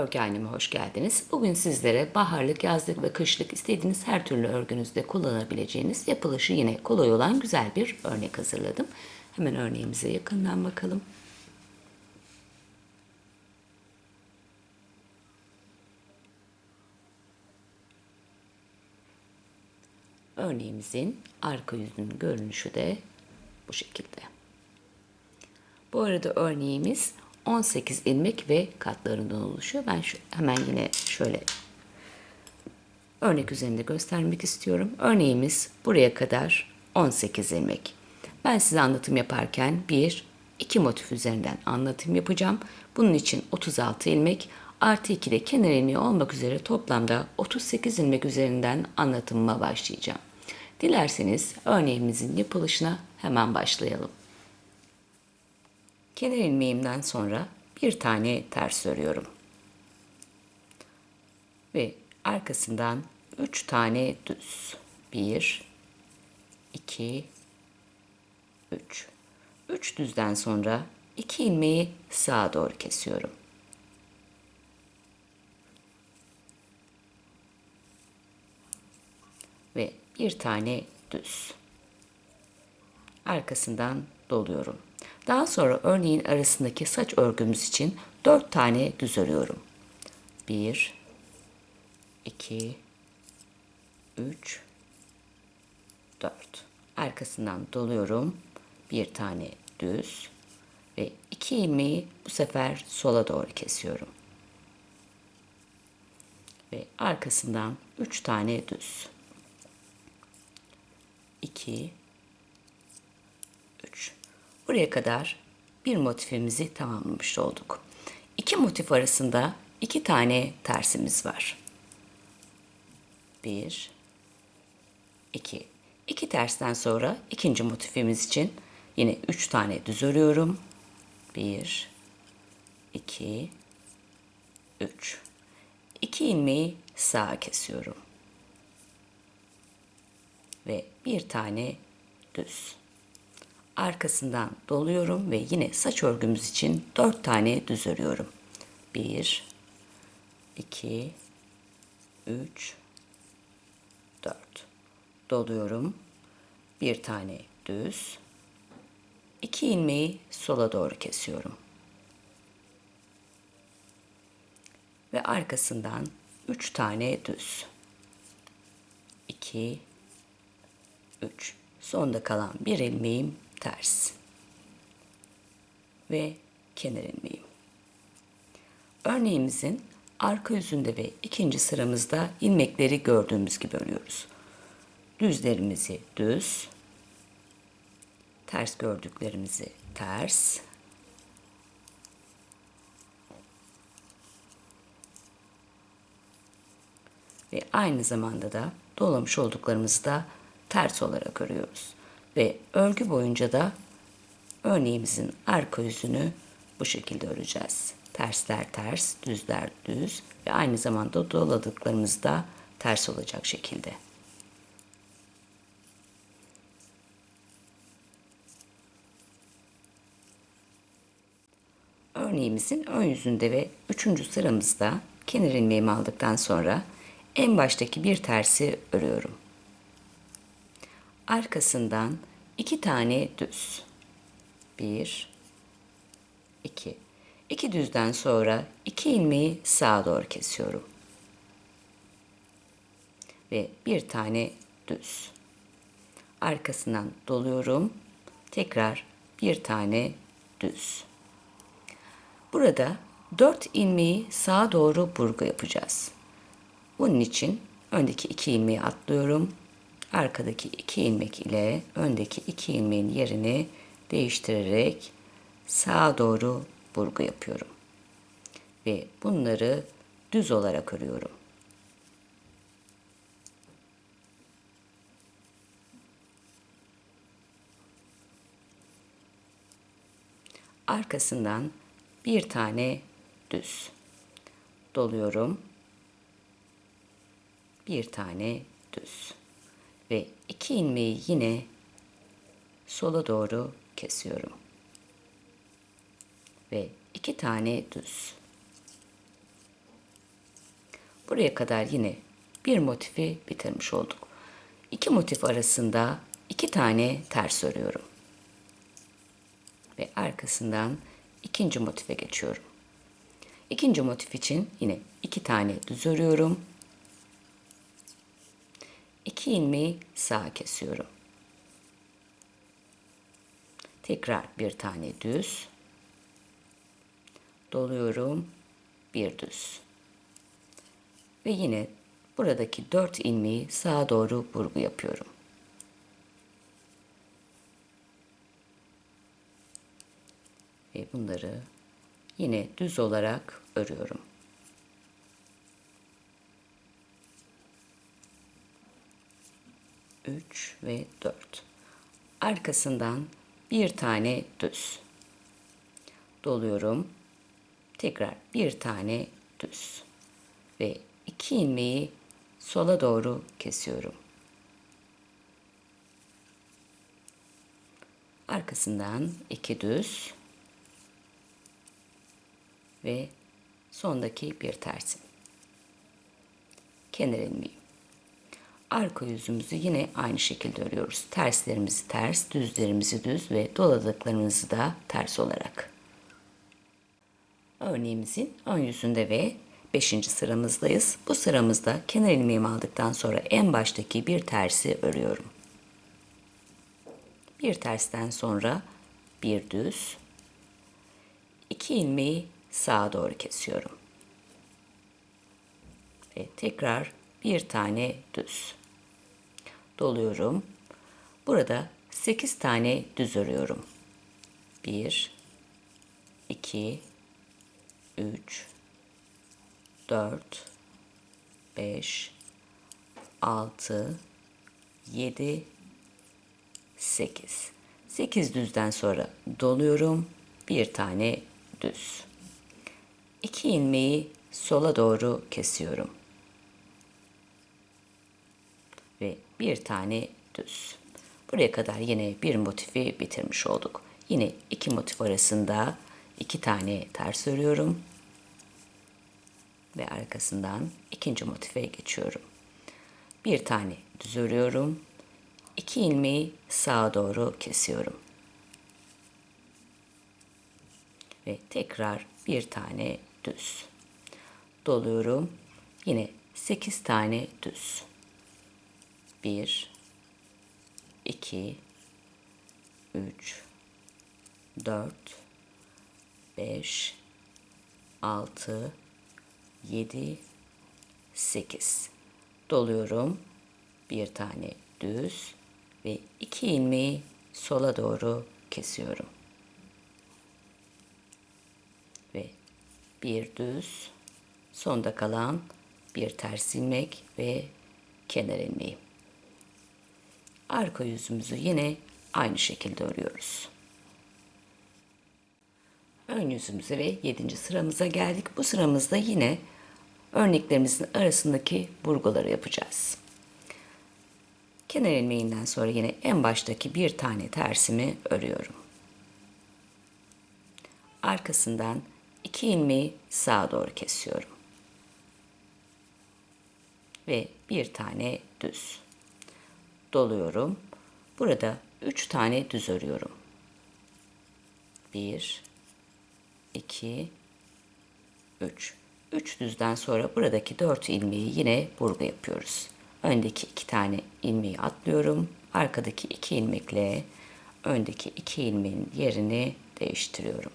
Örgü anneme hoş geldiniz. Bugün sizlere baharlık, yazlık ve kışlık istediğiniz her türlü örgünüzde kullanabileceğiniz yapılışı yine kolay olan güzel bir örnek hazırladım. Hemen örneğimize yakından bakalım. Örneğimizin arka yüzünün görünüşü de bu şekilde. Bu arada örneğimiz 18 ilmek ve katlarından oluşuyor. Ben şu, hemen yine şöyle örnek üzerinde göstermek istiyorum. Örneğimiz buraya kadar 18 ilmek. Ben size anlatım yaparken bir, iki motif üzerinden anlatım yapacağım. Bunun için 36 ilmek artı 2 de kenar ilmeği olmak üzere toplamda 38 ilmek üzerinden anlatımıma başlayacağım. Dilerseniz örneğimizin yapılışına hemen başlayalım. Kenar ilmeğimden sonra bir tane ters örüyorum. Ve arkasından 3 tane düz. 1 2 3 3 düzden sonra 2 ilmeği sağa doğru kesiyorum. Ve bir tane düz. Arkasından doluyorum. Daha sonra örneğin arasındaki saç örgümüz için 4 tane düz örüyorum. 1 2 3 4 Arkasından doluyorum. Bir tane düz ve iki ilmeği bu sefer sola doğru kesiyorum. Ve arkasından 3 tane düz. 2 3 Buraya kadar bir motifimizi tamamlamış olduk. İki motif arasında iki tane tersimiz var. Bir, iki. İki tersten sonra ikinci motifimiz için yine üç tane düz örüyorum. Bir, iki, üç. İki ilmeği sağa kesiyorum. Ve bir tane düz arkasından doluyorum ve yine saç örgümüz için 4 tane düz örüyorum. 1 2 3 4 doluyorum. Bir tane düz. 2 ilmeği sola doğru kesiyorum. Ve arkasından 3 tane düz. 2 3 Sonda kalan bir ilmeğim ters ve kenar ilmeğim. Örneğimizin arka yüzünde ve ikinci sıramızda ilmekleri gördüğümüz gibi örüyoruz. Düzlerimizi düz, ters gördüklerimizi ters, ve aynı zamanda da dolamış olduklarımızı da ters olarak örüyoruz. Ve örgü boyunca da örneğimizin arka yüzünü bu şekilde öreceğiz. Tersler ters, düzler düz ve aynı zamanda doladıklarımız da ters olacak şekilde. Örneğimizin ön yüzünde ve üçüncü sıramızda kenar ilmeğimi aldıktan sonra en baştaki bir tersi örüyorum. Arkasından iki tane düz. Bir, iki. İki düzden sonra iki ilmeği sağa doğru kesiyorum. Ve bir tane düz. Arkasından doluyorum. Tekrar bir tane düz. Burada dört ilmeği sağa doğru burgu yapacağız. Bunun için öndeki iki ilmeği atlıyorum arkadaki iki ilmek ile öndeki iki ilmeğin yerini değiştirerek sağa doğru burgu yapıyorum. Ve bunları düz olarak örüyorum. Arkasından bir tane düz doluyorum. Bir tane düz ve iki ilmeği yine sola doğru kesiyorum. Ve iki tane düz. Buraya kadar yine bir motifi bitirmiş olduk. İki motif arasında iki tane ters örüyorum. Ve arkasından ikinci motife geçiyorum. İkinci motif için yine iki tane düz örüyorum. İki ilmeği sağa kesiyorum. Tekrar bir tane düz. Doluyorum. Bir düz. Ve yine buradaki dört ilmeği sağa doğru vurgu yapıyorum. Ve bunları yine düz olarak örüyorum. Üç ve dört. Arkasından bir tane düz. Doluyorum. Tekrar bir tane düz. Ve iki ilmeği sola doğru kesiyorum. Arkasından iki düz ve sondaki bir tersim. Kenar ilmeği. Arka yüzümüzü yine aynı şekilde örüyoruz. Terslerimizi ters, düzlerimizi düz ve doladıklarımızı da ters olarak. Örneğimizin ön yüzünde ve 5. sıramızdayız. Bu sıramızda kenar ilmeğimi aldıktan sonra en baştaki bir tersi örüyorum. Bir tersten sonra bir düz, iki ilmeği sağa doğru kesiyorum. Ve tekrar bir tane düz. Doluyorum. Burada 8 tane düz örüyorum. 1 2 3 4 5 6 7 8 8 düzden sonra doluyorum. Bir tane düz. 2 ilmeği sola doğru kesiyorum. Ve bir tane düz. Buraya kadar yine bir motifi bitirmiş olduk. Yine iki motif arasında iki tane ters örüyorum. Ve arkasından ikinci motife geçiyorum. Bir tane düz örüyorum. İki ilmeği sağa doğru kesiyorum. Ve tekrar bir tane düz. Doluyorum. Yine 8 tane düz. 1 2 3 4 5 6 7 8 doluyorum. Bir tane düz ve iki ilmeği sola doğru kesiyorum. Ve bir düz, sonda kalan bir ters ilmek ve kenar ilmeği. Arka yüzümüzü yine aynı şekilde örüyoruz. Ön yüzümüze ve 7. sıramıza geldik. Bu sıramızda yine örneklerimizin arasındaki vurguları yapacağız. Kenar ilmeğinden sonra yine en baştaki bir tane tersimi örüyorum. Arkasından iki ilmeği sağa doğru kesiyorum. Ve bir tane düz. Doluyorum. Burada üç tane düz örüyorum. Bir, iki, üç. Üç düzden sonra buradaki dört ilmeği yine vurgu yapıyoruz. Öndeki iki tane ilmeği atlıyorum. Arkadaki iki ilmekle öndeki iki ilmeğin yerini değiştiriyorum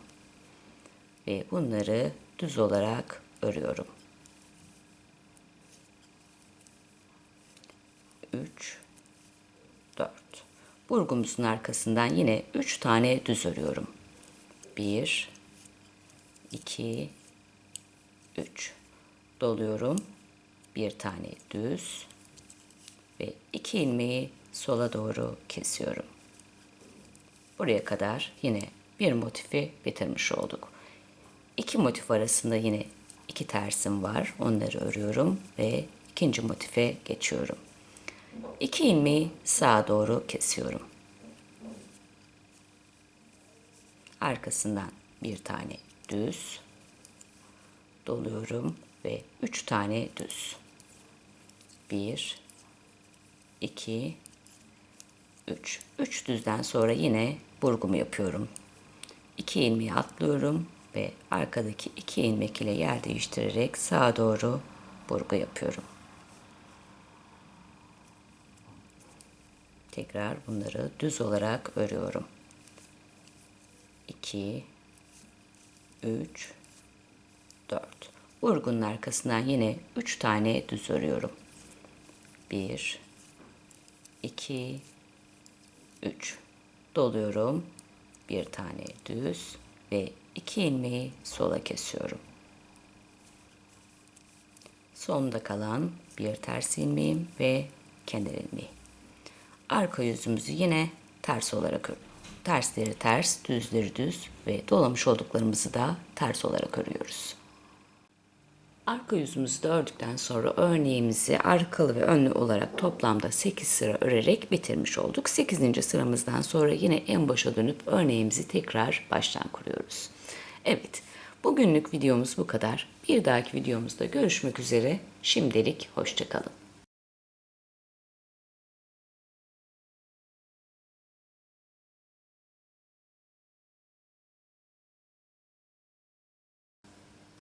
ve bunları düz olarak örüyorum. 3 4 Burgumuzun arkasından yine 3 tane düz örüyorum. 1 2 3 doluyorum. Bir tane düz ve iki ilmeği sola doğru kesiyorum. Buraya kadar yine bir motifi bitirmiş olduk. İki motif arasında yine iki tersim var. Onları örüyorum ve ikinci motife geçiyorum. İki ilmeği sağa doğru kesiyorum. Arkasından bir tane düz doluyorum ve 3 tane düz. 1 2 3. 3 düzden sonra yine burgumu yapıyorum. 2 ilmeği atlıyorum ve arkadaki 2 ilmek ile yer değiştirerek sağa doğru burgu yapıyorum. Tekrar bunları düz olarak örüyorum. 2 3 4 Burgunun arkasından yine 3 tane düz örüyorum. 1 2 3 doluyorum. Bir tane düz ve iki ilmeği sola kesiyorum. Sonda kalan bir ters ilmeğim ve kenar ilmeği. Arka yüzümüzü yine ters olarak örüyoruz. Tersleri ters, düzleri düz ve dolamış olduklarımızı da ters olarak örüyoruz. Arka yüzümüzü de ördükten sonra örneğimizi arkalı ve önlü olarak toplamda 8 sıra örerek bitirmiş olduk. 8. sıramızdan sonra yine en başa dönüp örneğimizi tekrar baştan kuruyoruz. Evet, bugünlük videomuz bu kadar. Bir dahaki videomuzda görüşmek üzere. Şimdilik hoşçakalın.